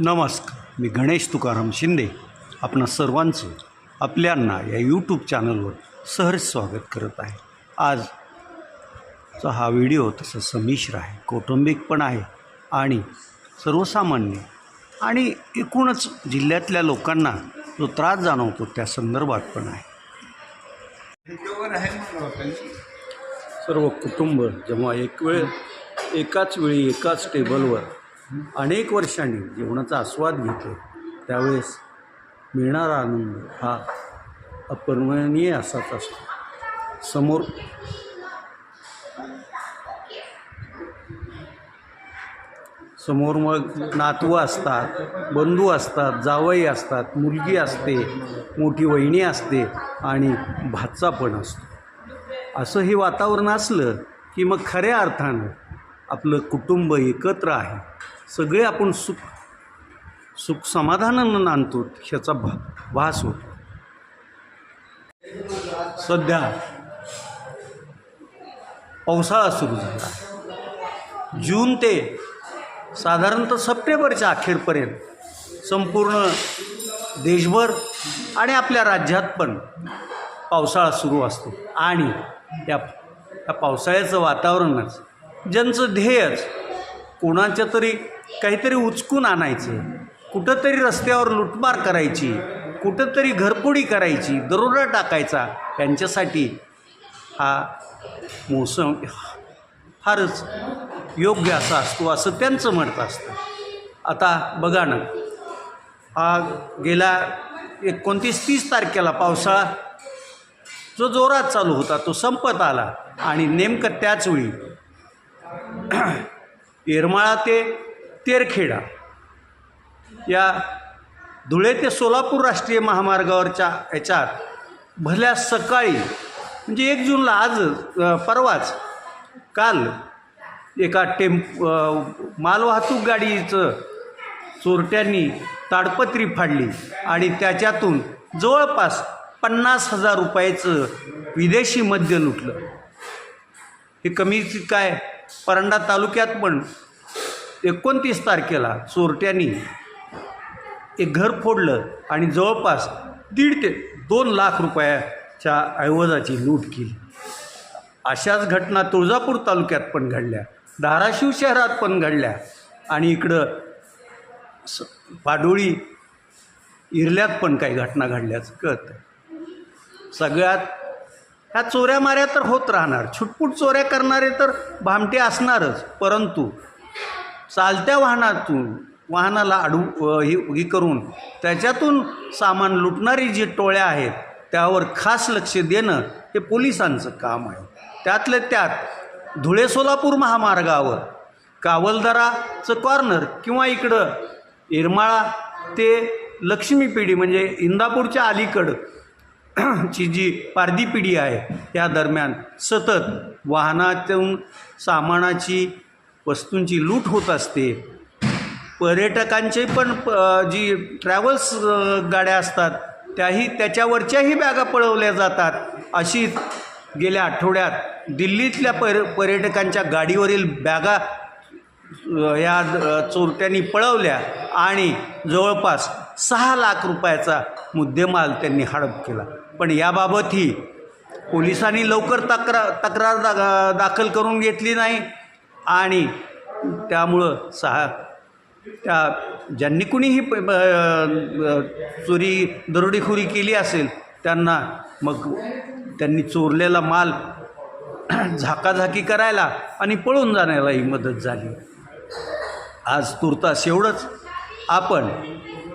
नमस्कार मी गणेश तुकाराम शिंदे आपणा सर्वांचं आपल्यांना या यूट्यूब चॅनलवर सहर्ष स्वागत करत आहे. आजचा हा व्हिडिओ तसं संमिश्र आहे कौटुंबिक पण आहे आणि सर्वसामान्य आणि एकूणच जिल्ह्यातल्या लोकांना जो त्रास जाणवतो त्या संदर्भात पण आहे. सर्व कुटुंब जेव्हा एक वेळ एकाच वेळी एकाच टेबलवर अनेक वर्षांनी जीवनाचा आस्वाद घेतो त्यावेळेस मिळणारा आनंद हा अपर्णनीय असाच असतो. समोर समोर मग नातवं असतात बंधू असतात जावई असतात मुलगी असते मोठी वहिनी असते आणि भाचा पण असतो. असं हे वातावरण असलं की मग खऱ्या अर्थानं आपलं कुटुंब एकत्र आहे. सगळे आपण सुख सुख समाधानानं आणतो ह्याचा भा भास होतो. सध्या पावसाळा सुरू झाला. जून ते साधारणतः सप्टेंबरच्या अखेरपर्यंत संपूर्ण देशभर आणि आपल्या राज्यात पण पावसाळा सुरू असतो. आणि या त्या पावसाळ्याचं वातावरणच ज्यांचं ध्येयच कोणाच्या तरी काहीतरी उचकून आणायचं. कुठंतरी रस्त्यावर लुटमार करायची कुठंतरी घरपोडी करायची दरोडा टाकायचा. त्यांच्यासाठी हा मोसम फारच योग्य असा असतो असं त्यांचं म्हणत असतं. आता बघा ना हा गेल्या एकोणतीस तीस तारखेला पावसाळा. जो जोरात चालू होता तो संपत आला. आणि नेमकं त्याचवेळी येरमाळा ते तेरखेडा. या धुळे ते सोलापूर राष्ट्रीय महामार्गावरच्या ह्याच्यात भल्या सकाळी म्हणजे एक जूनला आज परवाच काल एका टेम्प मालवाहतूक गाडीचं चोरट्यांनी ताडपत्री फाडली आणि त्याच्यातून जवळपास पन्नास हजार रुपयाचं विदेशी मद्य लुटलं. हे कमीच काय परंडा तालुक्यात पण एकोणतीस तारखेला चोरट्यांनी एक घर फोडलं आणि जवळपास दीड ते दोन लाख रुपयाच्या ऐवजाची लूट केली. अशाच घटना तुळजापूर तालुक्यात पण घडल्या धाराशिव शहरात पण घडल्या आणि इकडं स पाडोळी इरल्यात पण काही घटना घडल्याचं कळतं सगळ्यात ह्या चोऱ्या माऱ्या तर होत राहणार छुटपूट चोऱ्या करणारे तर भामटे असणारच परंतु चालत्या वाहनातून वाहनाला अडू ही ही करून त्याच्यातून सामान लुटणारी जी टोळ्या आहेत त्यावर खास लक्ष देणं हे पोलिसांचं काम आहे. त्यातल्या त्यात धुळे सोलापूर महामार्गावर कावलदराचं कॉर्नर किंवा इकडं येरमाळा ते लक्ष्मी पिढी म्हणजे इंदापूरच्या अलीकडं ची जी पारधी पिढी आहे त्या दरम्यान सतत वाहनातून सामानाची वस्तूंची लूट होत असते. पर्यटकांचे पण प जी ट्रॅव्हल्स गाड्या असतात त्याही त्याच्यावरच्याही बॅगा पळवल्या जातात. अशी गेल्या आठवड्यात दिल्लीतल्या पर पर्यटकांच्या गाडीवरील बॅगा या चोरट्यांनी पळवल्या आणि जवळपास सहा लाख रुपयाचा मुद्देमाल त्यांनी हडप केला. पण याबाबतही पोलिसांनी लवकर तक्रार तक्रार दा दाखल करून घेतली नाही. आणि त्यामुळं सहा त्या ज्यांनी कुणीही प- चोरी दरोडेखोरी केली असेल त्यांना मग त्यांनी चोरलेला माल झाकाझाकी करायला आणि पळून जाण्यालाही मदत झाली. आज तुर्तास एवढंच. आपण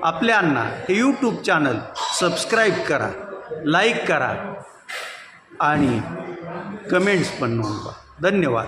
आपल्यांना हे यूट्यूब चॅनल सबस्क्राईब करा लाईक करा आणि कमेंट्स पण नोंदवा. धन्यवाद.